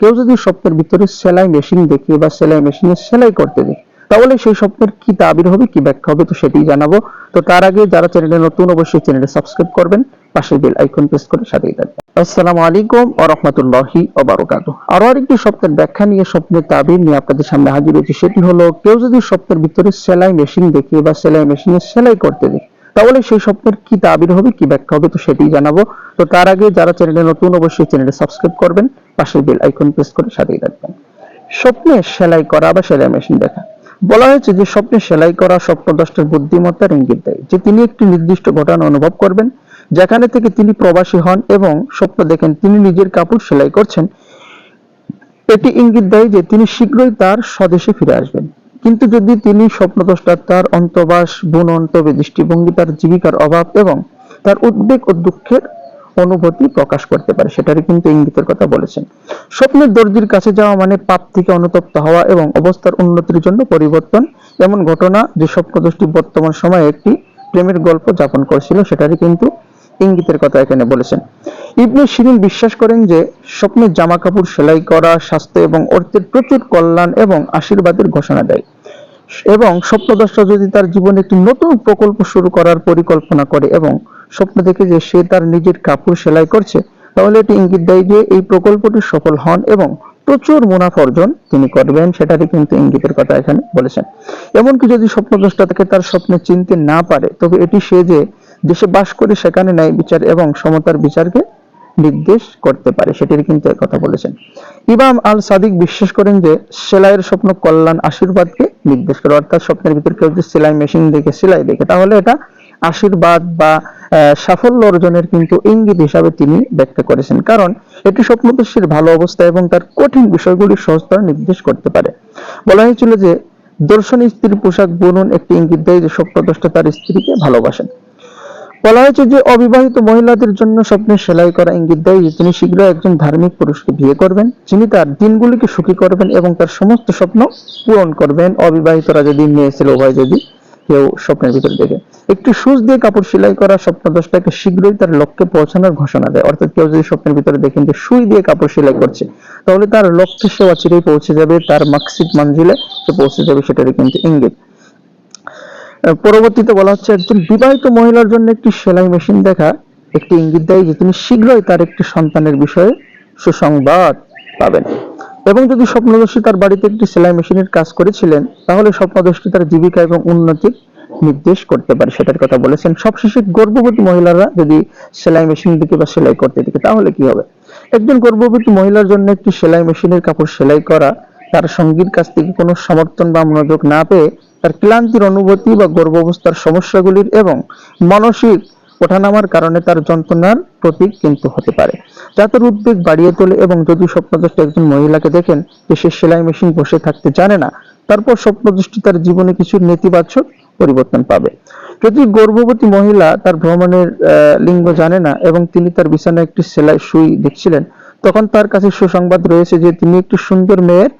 কেউ যদি স্বপ্নের ভিতরে সেলাই মেশিন দেখে বা সেলাই মেশিনে সেলাই করতে দেখে, তাহলে সেই স্বপ্নের কি তাবির হবে, কি ব্যাখ্যা হবে, তো সেটাই জানাব। তো তার আগে যারা চ্যানেলে নতুন, অবশ্যই চ্যানেলে সাবস্ক্রাইব করবেন, পাশে বেল আইকন প্রেস করে সাথেই থাকবেন। আসসালামু আলাইকুম ওয়া রাহমাতুল্লাহি ওয়া বারাকাতুহু। আরও আরেকটি স্বপ্নের ব্যাখ্যা নিয়ে, স্বপ্নের তাবির নিয়ে আপনাদের সামনে হাজির হয়েছি, সেটি হলো, কেউ যদি স্বপ্নের ভিতরে সেলাই মেশিন দেখে বা সেলাই মেশিনে সেলাই করতে দেখে তাহলে সেই স্বপ্নের কি তাবির হবে, কি ব্যাখ্যা হবে তো সেটাই জানাব। তো তার আগে যারা চ্যানেলে নতুন, অবশ্যই চ্যানেলে সাবস্ক্রাইব করবেন পাশে বেল আইকন প্রেস করে সাথেই থাকবেন। স্বপ্নে সেলাই করা বা সেলাই মেশিন দেখা। বলা হয়েছে যে স্বপ্নে সেলাই করা স্বপ্নদ্রষ্টার বুদ্ধিমত্তার ইঙ্গিত দেয়, যে তিনি একটি নির্দিষ্ট ঘটনা অনুভব করবেন, যেখানে থেকে তিনি প্রবাসী হন এবং স্বপ্ন দেখেন তিনি নিজের কাপড় সেলাই করছেন। এটি ইঙ্গিত দেয় যে তিনি শীঘ্রই তার স্বদেশে ফিরে আসবেন। কিন্তু যদি তিনি স্বপ্নদ্রষ্টার তার অন্তবাস বুনন তবে দৃষ্টিভঙ্গি, তার জীবিকার অভাব এবং তার উদ্বেগ ও দুঃখের অনুভূতি প্রকাশ করতে পারে, সেটারই কিন্তু ইঙ্গিতের কথা বলেছেন। স্বপ্নের দর্জির কাছে যাওয়া মানে পাপ থেকে অনুতপ্ত হওয়া এবং অবস্থার উন্নতির জন্য পরিবর্তন। এমন ঘটনা যে স্বপ্নদৃষ্টি বর্তমান সময়ে একটি প্রেমের গল্প যাপন করছিল, সেটারই কিন্তু ইঙ্গিতের কথা এখানে বলেছেন। ইবনে শিরিন বিশ্বাস করেন যে স্বপ্নের জামা কাপড় সেলাই করা, স্বাস্থ্য এবং অর্থের প্রচুর কল্যাণ এবং আশীর্বাদের ঘোষণা দেয়। এবং স্বপ্নদ্রষ্টা যদি তার জীবনে একটি নতুন প্রকল্প শুরু করার পরিকল্পনা করে এবং স্বপ্ন দেখে যে সে তার নিজের কাপড় সেলাই করছে, তাহলে এটি ইঙ্গিত দেয় যে এই প্রকল্পটি সফল হন এবং প্রচুর মুনাফা অর্জন তিনি করবেন, সেটারই কিন্তু ইঙ্গিতের কথা এখানে বলেছেন। এমনকি যদি স্বপ্নদ্রষ্টা থেকে তার স্বপ্নে চিনতে না পারে, তবে এটি সে যে দেশে বাস করে সেখানে ন্যায় বিচার এবং সমতার বিচারকে নির্দেশ করতে পারে সেটির কিন্তু কথা বলেছেন। ইমাম আল সাদিক বিশ্বাস করেন যে, সেলাইয়ের স্বপ্ন কল্যাণ আশীর্বাদকে নির্দেশ করে, অর্থাৎ স্বপ্নের ভিতর কেউ যদি সেলাই মেশিন দেখে সেলাই দেখে, তাহলে এটা আশীর্বাদ বা সাফল্য অর্জনের কিন্তু ইঙ্গিত হিসাবে তিনি ব্যাখ্যা করেছেন। কারণ এটি স্বপ্নদর্শীর ভালো অবস্থা এবং তার কঠিন বিষয়গুলি সহজতা নির্দেশ করতে পারে। বলা হয়েছিল যে, দর্শনী স্ত্রীর পোশাক বুনন একটি ইঙ্গিত দেয় যে স্বপ্নদ্রষ্টা তার স্ত্রীকে ভালোবাসেন। বলা হয়েছে যে অবিবাহিত মহিলাদের জন্য স্বপ্নে সেলাই করা ইঙ্গিত দেয় যে তিনি শীঘ্রই একজন ধার্মিক পুরুষকে বিয়ে করবেন, যিনি তার দিনগুলিকে সুখী করবেন এবং তার সমস্ত স্বপ্ন পূরণ করবেন। অবিবাহিতরা যদি মেয়ে ছেলে উভয় যদি কেউ স্বপ্নের ভিতরে দেখে। একটি সুচ দিয়ে কাপড় সেলাই করা স্বপ্নদ্রষ্টাকে শীঘ্রই তার লক্ষ্যে পৌঁছানোর ঘোষণা দেয়। অর্থাৎ কেউ যদি স্বপ্নের ভিতরে দেখেন যে সুই দিয়ে কাপড় সেলাই করছে, তাহলে তার লক্ষ্যে সে অচিরেই পৌঁছে যাবে, তার মাকসিদ মঞ্জিলে সে পৌঁছে যাবে, সেটারই কিন্তু ইঙ্গিত। পরবর্তীতে বলা হচ্ছে একজন বিবাহিত মহিলার জন্য একটি সেলাই মেশিন দেখা। একটি ইঙ্গিত দেয় যে তিনি শীঘ্রই তার একটি সন্তানের বিষয়ে সুসংবাদ পাবেন। এবং যদি স্বপ্নদর্শী তার বাড়িতে একটি সেলাই মেশিনের কাজ করেছিলেন, তাহলে স্বপ্নদর্শী তার জীবিকা এবং উন্নতির নির্দেশ করতে পারে, সেটার কথা বলেছেন। সবশেষে গর্ভবতী মহিলারা যদি সেলাই মেশিন দিকে বা সেলাই করতে দিকে তাহলে কি হবে? একজন গর্ভবতী মহিলার জন্য একটি সেলাই মেশিনের কাপড় সেলাই করা, তার সঙ্গীর কাছ থেকে কোনো সমর্থন বা মনোযোগ না পেয়ে তার ক্লান্তির অনুভূতি বা গর্ভাবস্থার সমস্যাগুলির এবং মানসিক ওঠানামার কারণে তার যন্ত্রণার প্রতীক কিন্তু হতে পারে। যা উদ্বেগ বাড়িয়ে তোলে এবং যদি স্বপ্নদৃষ্টি একজন মহিলাকে দেখেন যে সে সেলাই মেশিন বসে থাকতে জানে না, তারপর স্বপ্নদৃষ্টি তার জীবনে কিছু নেতিবাচক পরিবর্তন পাবে। যদি গর্ভবতী মহিলা তার ভ্রমণের লিঙ্গ জানে না এবং তিনি তার বিছানায় একটি সেলাই সুই দেখছিলেন, তখন তার কাছে সুসংবাদ রয়েছে যে তিনি একটি সুন্দর মেয়ের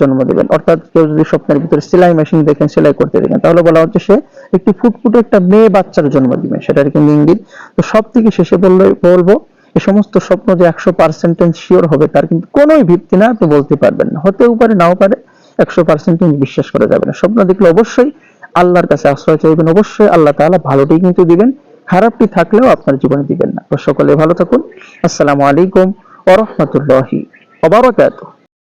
জন্ম দেবেন। অর্থাৎ কেউ যদি স্বপ্নের ভিতরে সেলাই মেশিন দেখেন, সেলাই করতে দেখেন, তাহলে বলা হচ্ছে সে একটি ফুটফুটে একটা মেয়ে বাচ্চার জন্ম দিবে। সেটার কিন্তু ইঙ্গিত? তো সব থেকে শেষে বললে, বলব এই সমস্ত স্বপ্ন যে একশো পার্সেন্টেজ শিওর হবে, তার কিন্তু কোনোই ভিত্তি না, আপনি বলতে পারবেন না। হতেও পারে, নাও পারে, একশো পার্সেন্টেজ বিশ্বাস করা যাবে না। স্বপ্ন দেখলে অবশ্যই আল্লাহর কাছে আশ্রয় চাইবেন, অবশ্যই আল্লাহ তাআলা ভালোটি কিন্তু দিবেন, খারাপটি থাকলেও আপনার জীবনে দিবেন না। তো সকলে ভালো থাকুন। আসসালামু আলাইকুম ওয়া রাহমাতুল্লাহি ওয়া